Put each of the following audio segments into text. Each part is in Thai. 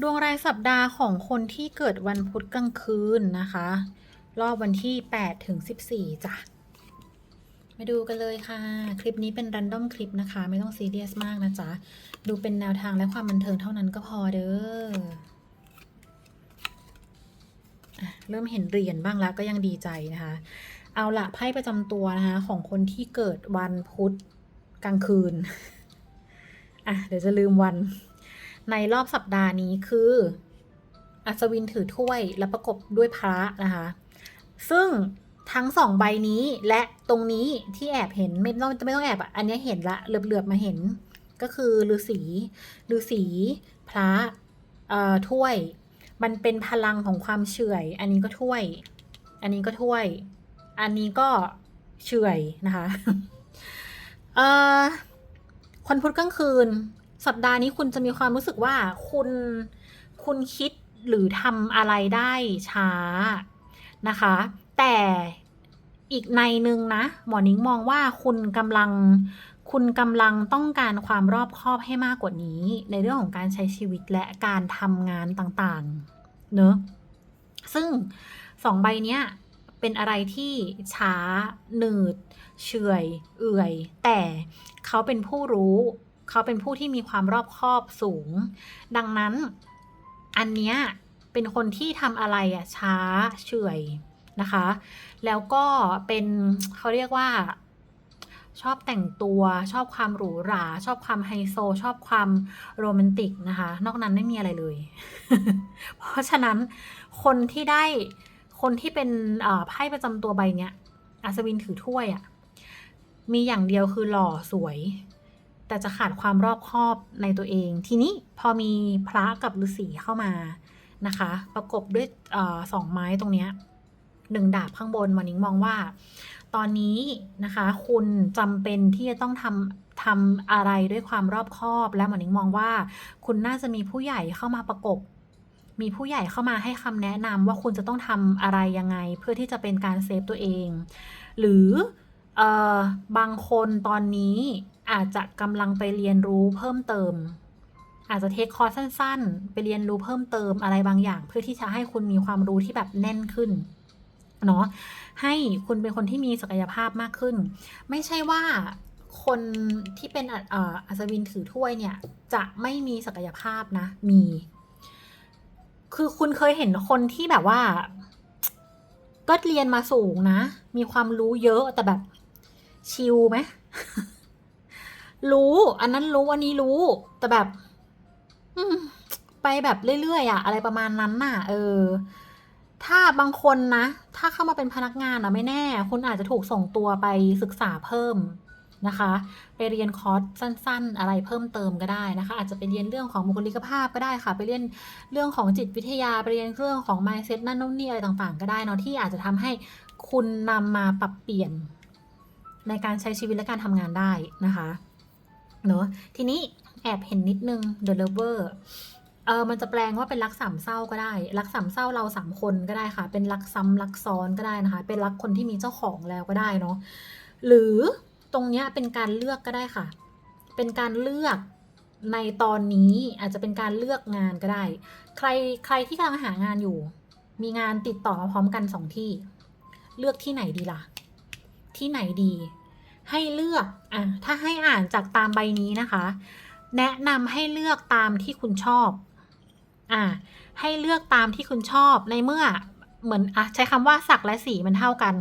ดวงรายสัปดาห์ของคนที่เกิดวันพุธกลางคืนนะคะ รอบวันที่ 8 ถึง 14 จ้ะ มาดูกันเลยค่ะ คลิปนี้เป็นรันดอมคลิปนะคะ ไม่ต้องซีเรียสมากนะจ๊ะ ดูเป็นแนวทางและความบันเทิงเท่านั้นก็พอเด้อเริ่มเห็นเหรียญบ้างแล้วก็ยังดีใจนะคะ เอาละไพ่ประจำตัวนะคะ ของคนที่เกิดวันพุธกลางคืน อะ เดี๋ยวจะลืมวัน ในรอบสัปดาห์นี้คือ อัศวินถือถ้วยและประกบด้วยพระนะคะ ซึ่งทั้งสองใบนี้และตรงนี้ที่แอบเห็นไม่ต้องไม่ต้องแอบอะอันนี้เห็นละเหลือบๆมาเห็นก็คือฤาษีฤาษีพระเอ่อถ้วย มันเป็นพลังของความเฉื่อย อันนี้ก็ถ้วย อันนี้ก็ถ้วย อันนี้ก็เฉื่อยนะคะเอ่อคนพุธกลางคืน สัปดาห์นี้คุณจะมีความรู้สึกว่าคุณคุณคิดหรือทำอะไรได้ช้านะคะ แต่อีกในหนึ่งนะ หมอนิ้งมองว่าคุณกำลังคุณกำลังต้องการความรอบคอบให้มากกว่านี้ ในเรื่องของการใช้ชีวิตและการทำงานต่างๆ เนอะซึ่งสองใบเนี้ยเป็นอะไรที่ช้า หนืด เฉื่อย เอื่อย แต่เขาเป็นผู้รู้ เขาเป็นผู้ที่มีความรอบคอบสูง ดังนั้น อันเนี้ยเป็นคนที่ทำอะไรอะช้าเฉยนะคะ แล้วก็เป็นเขาเรียกว่าชอบแต่งตัวชอบความหรูหรา ชอบความไฮโซ ชอบความโรแมนติกนะคะ นอกนั้นไม่มีอะไรเลย เพราะฉะนั้นคนที่ได้คนที่เป็นไพ่ประจำตัวใบเนี้ยอัศวินถือถ้วยอะ่ะ มีอย่างเดียวคือหล่อสวย แต่จะขาดความรอบคอบในตัวเอง ทีนี้พอมีพระกับฤาษีเข้ามานะคะ ประกบด้วยออสองไม้ตรงเนี้ยหนึ่งดาบข้างบนวันนิ้งมองว่า ตอนนี้นะคะ คุณจำเป็นที่จะต้องทำทำอะไรด้วยความรอบคอบ และหมอนิ้งมองว่า คุณน่าจะมีผู้ใหญ่เข้ามาประกบ มีผู้ใหญ่เข้ามาให้คำแนะนำว่าคุณจะต้องทำอะไรยังไง เพื่อที่จะเป็นการเซฟตัวเอง หรือออบางคนตอนนี้ อาจจะกำลังไปเรียนรู้เพิ่มเติม อาจจะเทคคอร์สสั้น ๆ ไปเรียนรู้เพิ่มเติมอะไรบางอย่าง เพื่อที่จะให้คุณมีความรู้ที่แบบแน่นขึ้นเนาะให้คุณเป็นคนที่มีศักยภาพมากขึ้น ไม่ใช่ว่าคนที่เป็นอ,อ,อัศวินถือถ้วยเนี่ย จะไม่มีศักยภาพนะ มี คือคุณเคยเห็นคนที่แบบว่า ก็เรียนมาสูงนะ มีความรู้เยอะแต่แบบชิลไหม รู้ อันนั้นรู้อันนี้รู้ แต่แบบ อืมไปแบบเรื่อยๆอะอะไรประมาณนั้นน่ะ เออ ถ้าบางคนนะ ถ้าเข้ามาเป็นพนักงานอะไม่แน่ คุณอาจจะถูกส่งตัวไปศึกษาเพิ่มนะคะ ไปเรียนคอร์สสั้น ๆ อะไรเพิ่มเติมก็ได้นะคะ อาจจะไปเรียนเรื่องของบุคลิกภาพก็ได้ค่ะ ไปเรียนเรื่องของจิตวิทยาไปเรียนเรื่องของ mindset นั่นนู่นนี่อะไรต่างๆ ก็ได้เนาะที่อาจจะทำให้คุณนำมาปรับเปลี่ยนในการใช้ชีวิตและการทำงานได้นะคะ เนอะทีนี้แอบเห็นนิดนึง The Lover เออมันจะแปลงว่าเป็นรักสามเศร้าก็ได้ รักสามเศร้าเราสามคนก็ได้ค่ะ เป็นรักซ้ำรักซ้อนก็ได้นะคะ เป็นรักคนที่มีเจ้าของแล้วก็ได้เนาะ หรือตรงเนี้ยเป็นการเลือกก็ได้ค่ะ เป็นการเลือกในตอนนี้อาจจะเป็นการเลือกงานก็ได้ ใครใครที่กำลังหางานอยู่ มีงานติดต่อมาพร้อมกันสองที่ เลือกที่ไหนดีล่ะ ที่ไหนดี ให้เลือกอะถ้าให้อ่านจากตามใบนี้นะคะ แนะนำให้เลือกตามที่คุณชอบอะให้เลือกตามที่คุณชอบในเมื่อเหมือนอะใช้คำว่าสักและสีมันเท่ากัน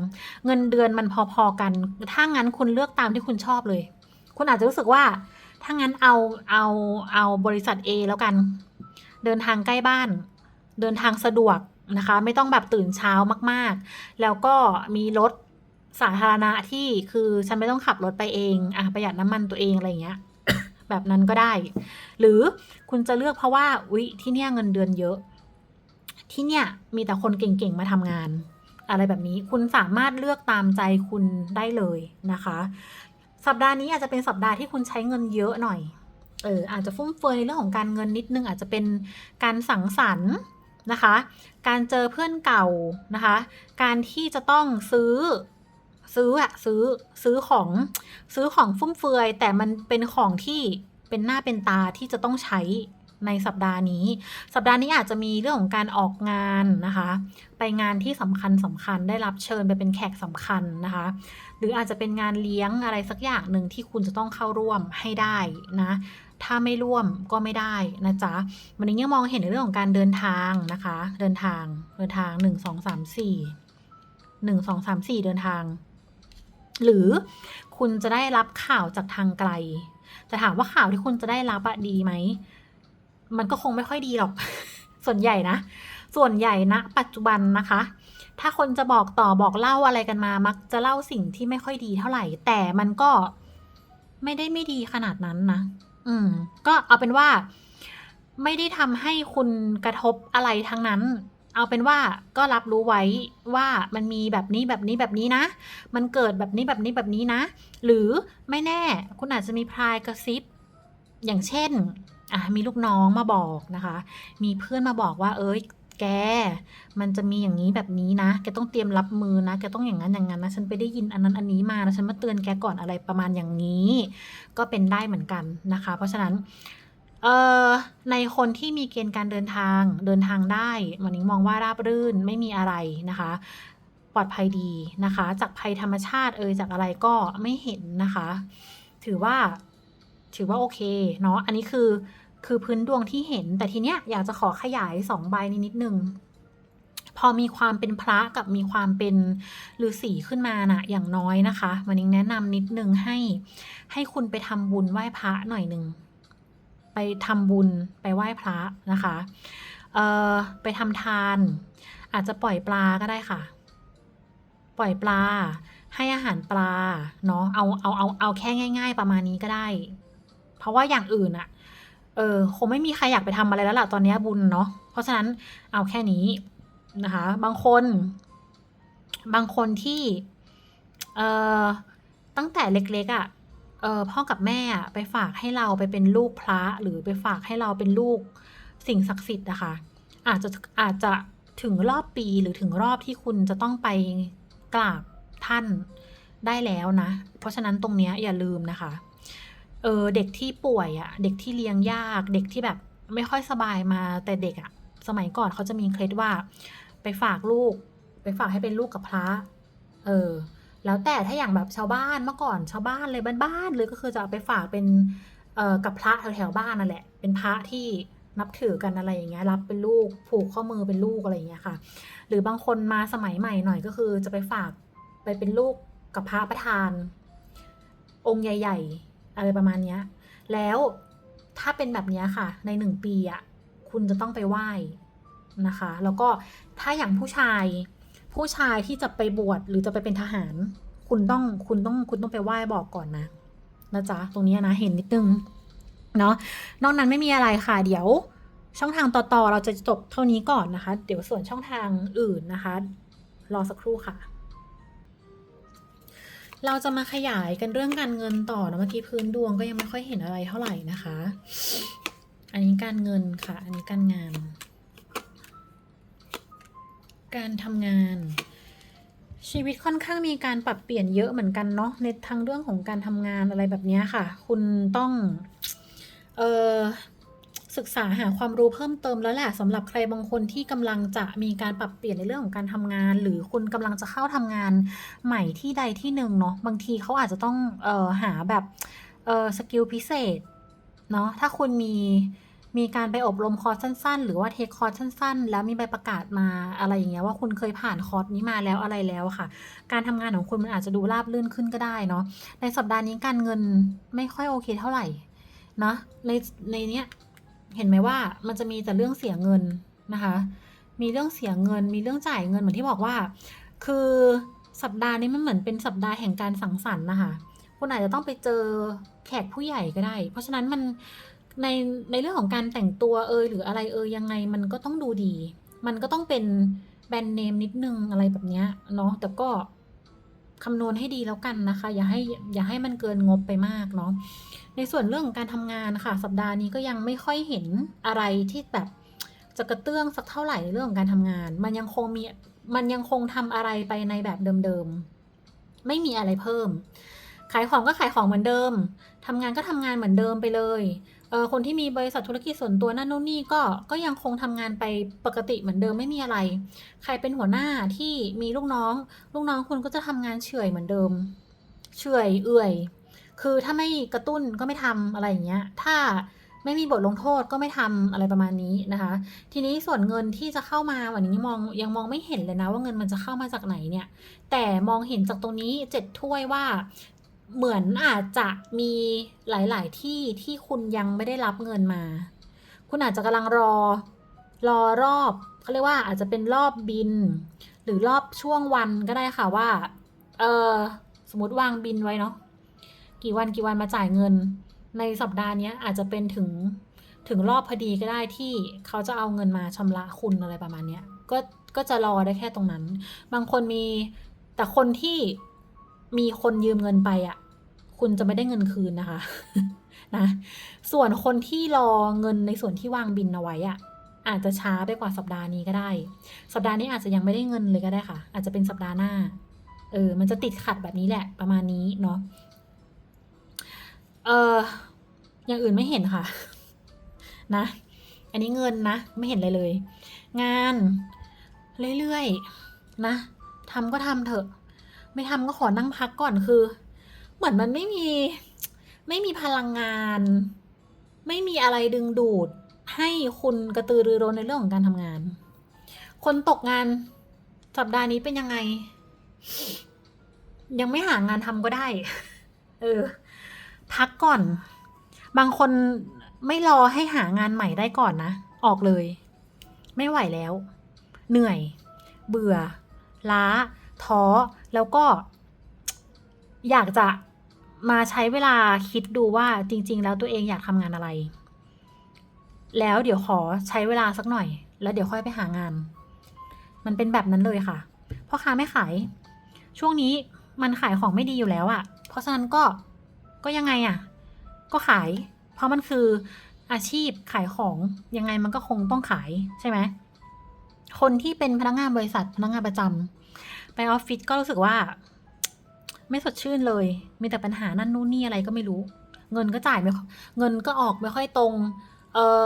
เงินเดือนมันพอๆกัน ถ้างั้นคุณเลือกตามที่คุณชอบเลย คุณอาจจะรู้สึกว่า ถ้างั้นเอาเอาเอาบริษัท A แล้วกัน เดินทางใกล้บ้าน เดินทางสะดวกนะคะ ไม่ต้องแบบตื่นเช้ามากๆ แล้วก็มีรถ สาธารณะที่คือฉันไม่ต้องขับรถไปเองอะประหยัดน้ำมันตัวเองอะไรเงี้ย แบบนั้นก็ได้ หรือคุณจะเลือกเพราะว่าอุ๊ยที่เนี่ยเงินเดือนเยอะ ที่เนี่ยมีแต่คนเก่งๆมาทำงาน อะไรแบบนี้คุณสามารถเลือกตามใจคุณได้เลยนะคะ สัปดาห์นี้อาจจะเป็นสัปดาห์ที่คุณใช้เงินเยอะหน่อยเอออาจจะฟุ่มเฟือยในเรื่องของการเงินนิดนึง อาจจะเป็นการสังสรรค์นะคะ การเจอเพื่อนเก่านะคะ การที่จะต้องซื้อ ซื้ออะซื้อซื้อของซื้อของฟุ่มเฟือย แต่มันเป็นของที่เป็นหน้าเป็นตาที่จะต้องใช้ในสัปดาห์นี้ สัปดาห์นี้อาจจะมีเรื่องของการออกงานนะคะ ไปงานที่สำคัญสำคัญได้รับเชิญไปเป็นแขกสำคัญนะคะ หรืออาจจะเป็นงานเลี้ยงอะไรสักอย่างหนึ่งที่คุณจะต้องเข้าร่วมให้ได้นะ ถ้าไม่ร่วมก็ไม่ได้นะจ๊ะ วันนี้ยังมองเห็นในเรื่องของการเดินทางนะคะ เดินทาง เดินทางหนึ่งสองสามสี่หนึ่งสองสามสี่เดินทาง หรือคุณจะได้รับข่าวจากทางไกล จะถามว่าข่าวที่คุณจะได้รับอะดีไหม มันก็คงไม่ค่อยดีหรอก ส่วนใหญ่นะ ส่วนใหญ่นะ ปัจจุบันนะคะ ถ้าคนจะบอกต่อบอกเล่าอะไรกันมา มักจะเล่าสิ่งที่ไม่ค่อยดีเท่าไหร่ แต่มันก็ไม่ได้ไม่ดีขนาดนั้นนะ อืม ก็เอาเป็นว่า ไม่ได้ทำให้คุณกระทบอะไรทั้งนั้น เอาเป็นว่าก็รับรู้ไว้ว่ามันมีแบบนี้แบบนี้แบบนี้นะ มันเกิดแบบนี้แบบนี้แบบนี้นะ หรือไม่แน่คุณอาจจะมีพรายกระซิบ อย่างเช่นอะมีลูกน้องมาบอกนะคะ มีเพื่อนมาบอกว่า เอ้ยแก มันจะมีอย่างนี้แบบนี้นะ แกต้องเตรียมรับมือนะ แกต้องอย่างนั้นอย่างนั้นนะ ฉันไปได้ยินอันนั้นอันนี้มานะฉันมาเตือนแกก่อนอะไรประมาณอย่างนี้ ก็เป็นได้เหมือนกันนะคะ เพราะฉะนั้น เอ่อในคนที่มีเกณฑ์การเดินทางเดินทางได้วันนี้มองว่าราบรื่นไม่มีอะไรนะคะ ปลอดภัยดีนะคะ จากภัยธรรมชาติเอ่ยจากอะไรก็ไม่เห็นนะคะ ถือว่าถือว่าโอเคเนาะอันนี้คือคือพื้นดวงที่เห็น แต่ทีเนี้ยอยากจะขอขยายสองใบนิดนิดนึงพอมีความเป็นพระกับมีความเป็นฤาษีขึ้นมานะอย่างน้อยนะคะวันนี้แนะนำนิดนึงให้ให้คุณไปทำบุญไหว้พระหน่อยหนึ่ง ไปทำบุญไปไหว้พระนะคะเอ่อไปทำทาน อาจจะปล่อยปลาก็ได้ค่ะ ปล่อยปลา ให้อาหารปลาเนาะเอาเอาเอาเอาแค่ง่าย ๆ ประมาณนี้ก็ได้ เพราะว่าอย่างอื่นอะเออคงไม่มีใครอยากไปทำอะไรแล้วล่ะตอนนี้บุญเนาะเพราะฉะนั้นเอาแค่นี้นะคะ บางคน บางคนที่เอ่อตั้งแต่เล็กๆอะ่ะ เออพ่อกับแม่ไปฝากให้เราไปเป็นลูกพระหรือไปฝากให้เราเป็นลูกสิ่งศักดิ์สิทธิ์นะคะ อาจจะอาจจะถึงรอบปีหรือถึงรอบที่คุณจะต้องไปกราบท่านได้แล้วนะ เพราะฉะนั้นตรงเนี้ยอย่าลืมนะคะ เออเด็กที่ป่วยอะ่ะ เด็กที่เลี้ยงยาก เด็กที่แบบไม่ค่อยสบายมาแต่เด็กอะ่ะ สมัยก่อนเขาจะมีเคล็ดว่า ไปฝากลูก ไปฝากให้เป็นลูกกับพระ เออ แล้วแต่ถ้าอย่างแบบชาวบ้านเมื่อก่อนชาวบ้านเลยบ้านๆเลยก็คือจะเอาไปฝากเป็นกับพระแถวๆบ้านนั่นแหละ เป็นพระที่นับถือกันอะไรอย่างเงี้ยรับเป็นลูกผูกข้อมือเป็นลูกอะไรอย่างเงี้ยค่ะ หรือบางคนมาสมัยใหม่หน่อยก็คือจะไปฝากไปเป็นลูกกับพระประธาน องค์ใหญ่ ๆ อะไรประมาณเนี้ย แล้วถ้าเป็นแบบเนี้ยค่ะ ในหนึ่งปีอะคุณจะต้องไปไหว้นะคะ แล้วก็ถ้าอย่างผู้ชาย ผู้ชายที่จะไปบวชหรือจะไปเป็นทหาร คุณต้องคุณต้องคุณต้องไปไหว้บอกก่อนนะนะจ๊ะตรงนี้นะเห็นนิดนึงเนาะนอกนั้นไม่มีอะไรค่ะเดี๋ยวช่องทางต่อๆ เราจะจบเท่านี้ก่อนนะคะ เดี๋ยวส่วนช่องทางอื่นนะคะ รอสักครู่ค่ะ เราจะมาขยายกันเรื่องการเงินต่อนะเมื่อกี้พื้นดวงก็ยังไม่ค่อยเห็นอะไรเท่าไหร่นะคะ อันนี้การเงินค่ะ อันนี้การงาน การทำงาน ชีวิตค่อนข้างมีการปรับเปลี่ยนเยอะเหมือนกันเนาะในทางเรื่องของการทำงานอะไรแบบนี้ค่ะ คุณต้องเออศึกษาหาความรู้เพิ่มเติมแล้วแหละสำหรับใครบางคนที่กำลังจะมีการปรับเปลี่ยนในเรื่องของการทำงาน หรือคุณกำลังจะเข้าทำงานใหม่ที่ใดที่หนึ่งเนาะบางทีเขาอาจจะต้องเออหาแบบเออสกิลพิเศษเนาะถ้าคุณมี มีการไปอบรมคอร์สสั้น ๆ หรือว่าเทคคอร์สสั้น ๆ แล้วมีใบประกาศมาอะไรอย่างเงี้ยว่าคุณเคยผ่านคอร์สนี้มาแล้วอะไรแล้วค่ะ การทำงานของคุณมันอาจจะดูราบรื่นขึ้นก็ได้เนาะในสัปดาห์นี้การเงินไม่ค่อยโอเคเท่าไหร่เนะในในเนี้ยเห็นไหมว่ามันจะมีแต่เรื่องเสียเงินนะคะ มีเรื่องเสียเงิน มีเรื่องจ่ายเงินเหมือนที่บอกว่า คือสัปดาห์นี้มันเหมือนเป็นสัปดาห์แห่งการสังสรรค์นะคะ คุณอาจจะต้องไปเจอแขกผู้ใหญ่ก็ได้ เพราะฉะนั้นมัน ในในเรื่องของการแต่งตัวเอยหรืออะไรเอยยังไงมันก็ต้องดูดี มันก็ต้องเป็นแบรนด์เนมนิดนึงอะไรแบบเนี้ยเนาะแต่ก็คำนวณให้ดีแล้วกันนะคะ อย่าให้อย่าให้มันเกินงบไปมากเนาะในส่วนเรื่องการทำงานค่ะ สัปดาห์นี้ก็ยังไม่ค่อยเห็นอะไรที่แบบจะกระเตื้องสักเท่าไหร่ในเรื่องของการทำงาน มันยังคงมีมันยังคงทำอะไรไปในแบบเดิมๆไม่มีอะไรเพิ่ม ขายของก็ขายของเหมือนเดิมทำงานก็ทำงานเหมือนเดิมไปเลย เออคนที่มีบริษัทธุรกิจส่วนตัวนั่นนู่นนี่ก็ก็ยังคงทำงานไปปกติเหมือนเดิมไม่มีอะไร ใครเป็นหัวหน้าที่มีลูกน้อง ลูกน้องคุณก็จะทำงานเฉอยเหมือนเดิม เฉอยเอื่อย คือถ้าไม่กระตุ้นก็ไม่ทำอะไรอย่างเงี้ย ถ้าไม่มีบทลงโทษก็ไม่ทำอะไรประมาณนี้นะคะ ทีนี้ส่วนเงินที่จะเข้ามาวันนี้มองยังมองไม่เห็นเลยนะว่าเงินมันจะเข้ามาจากไหนเนี่ย แต่มองเห็นจากตรงนี้เจ็ดถ้วยว่า เหมือนอาจจะมีหลาย ๆ ที่ที่คุณยังไม่ได้รับเงินมา คุณอาจจะกำลังรอรอรอบเขาเรียกว่าอาจจะเป็นรอบบิน หรือรอบช่วงวันก็ได้ค่ะว่า เออสมมติวางบินไว้เนาะกี่วันกี่วันมาจ่ายเงิน ในสัปดาห์นี้อาจจะเป็นถึงถึงรอบพอดีก็ได้ที่เขาจะเอาเงินมาชำระคุณอะไรประมาณเนี้ยก็ก็จะรอได้แค่ตรงนั้น บางคนมีแต่คนที่มีคนยืมเงินไปอะ คุณจะไม่ได้เงินคืนนะคะนะ ส่วนคนที่รอเงินในส่วนที่วางบินเอาไว้อะอาจจะช้าไปกว่าสัปดาห์นี้ก็ได้ สัปดาห์นี้อาจจะยังไม่ได้เงินเลยก็ได้ค่ะ อาจจะเป็นสัปดาห์หน้า เออ มันจะติดขัดแบบนี้แหละประมาณนี้เนาะ เอออย่างอื่นไม่เห็นค่ะ นะ อันนี้เงินนะ ไม่เห็นเลยเลย งานเรื่อยๆนะทำก็ทำเถอะ ไม่ทำก็ขอนั่งพักก่อนคือ เหมือนมันไม่มี ไม่มีพลังงาน ไม่มีอะไรดึงดูด ให้คุณกระตือรือร้นในเรื่องของการทำงาน คนตกงานสัปดาห์นี้เป็นยังไง ยังไม่หางานทำก็ได้ เออ พักก่อน บางคนไม่รอให้หางานใหม่ได้ก่อนนะ ออกเลย ไม่ไหวแล้ว เหนื่อย เบื่อ ล้า ท้อ แล้วก็อยากจะ มาใช้เวลาคิดดูว่าจริง ๆ แล้วตัวเองอยากทำงานอะไร แล้วเดี๋ยวขอใช้เวลาสักหน่อย แล้วเดี๋ยวค่อยไปหางาน มันเป็นแบบนั้นเลยค่ะพ่อค้าไม่ขาย ช่วงนี้มันขายของไม่ดีอยู่แล้วอะ่ะ เพราะฉะนั้นก็ก็ยังไงอะ่ะ ก็ขาย เพราะมันคืออาชีพขายของยังไงมันก็คงต้องขายใช่ไหมคนที่เป็นพนักงานบริษัทพนักงานประจำไปออฟฟิศก็รู้สึกว่า ไม่สดชื่นเลย มีแต่ปัญหานั่นนู่นนี่อะไรก็ไม่รู้ เงินก็จ่ายไม่เงินก็ออกไม่ค่อยตรง เออ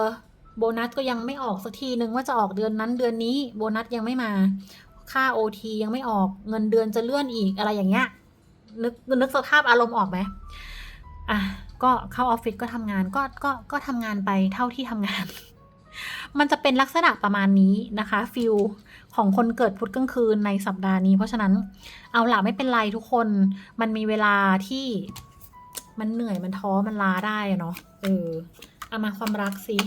โบนัสก็ยังไม่ออกสักทีนึงว่าจะออกเดือนนั้นเดือนนี้ โบนัสยังไม่มา ค่าโอทียังไม่ออก เงินเดือนจะเลื่อนอีกอะไรอย่างเงี้ย นึกนึกสภาพอารมณ์ออกไหมอะ ก็เข้าออฟฟิศก็ทำงาน ก็ ก็ ก็ทำงานไปเท่าที่ทำงาน มันจะเป็นลักษณะประมาณนี้นะคะฟิล ของคนเกิดพุธกลางคืนในสัปดาห์นี้ เพราะฉะนั้นเอาล่ะไม่เป็นไรทุกคนมันมีเวลาที่มันเหนื่อยมันท้อมันลาได้เนาะเออเอามาความรักสิ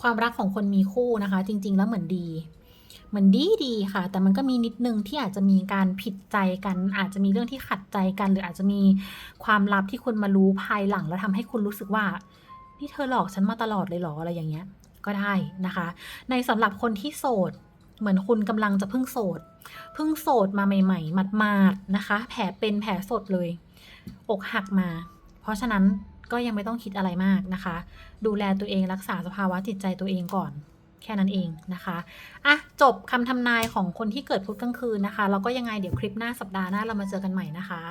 ความรักของคนมีคู่นะคะ จริง ๆ แล้วเหมือนดีเหมือนดีดีค่ะ แต่มันก็มีนิดนึงที่อาจจะมีการผิดใจกัน อาจจะมีเรื่องที่ขัดใจกัน หรืออาจจะมีความลับที่คุณมารู้ภายหลัง แล้วทำให้คุณรู้สึกว่านี่เธอหลอกฉันมาตลอดเลยหรออะไรอย่างเงี้ย ก็ได้นะคะ ในสำหรับคนที่โสด เหมือนคุณกำลังจะเพิ่งโสด เพิ่งโสดมาใหม่ ๆ หมาดๆนะคะ แผลเป็นแผลสดเลย อกหักมา เพราะฉะนั้นก็ยังไม่ต้องคิดอะไรมากนะคะ ดูแลตัวเองรักษาสภาวะจิตใจตัวเองก่อน แค่นั้นเองนะคะ อะ จบคำทำนายของคนที่เกิดพุธกลางคืนนะคะ แล้วก็ยังไงเดี๋ยวคลิปหน้าสัปดาห์หน้าเรามาเจอกันใหม่นะคะ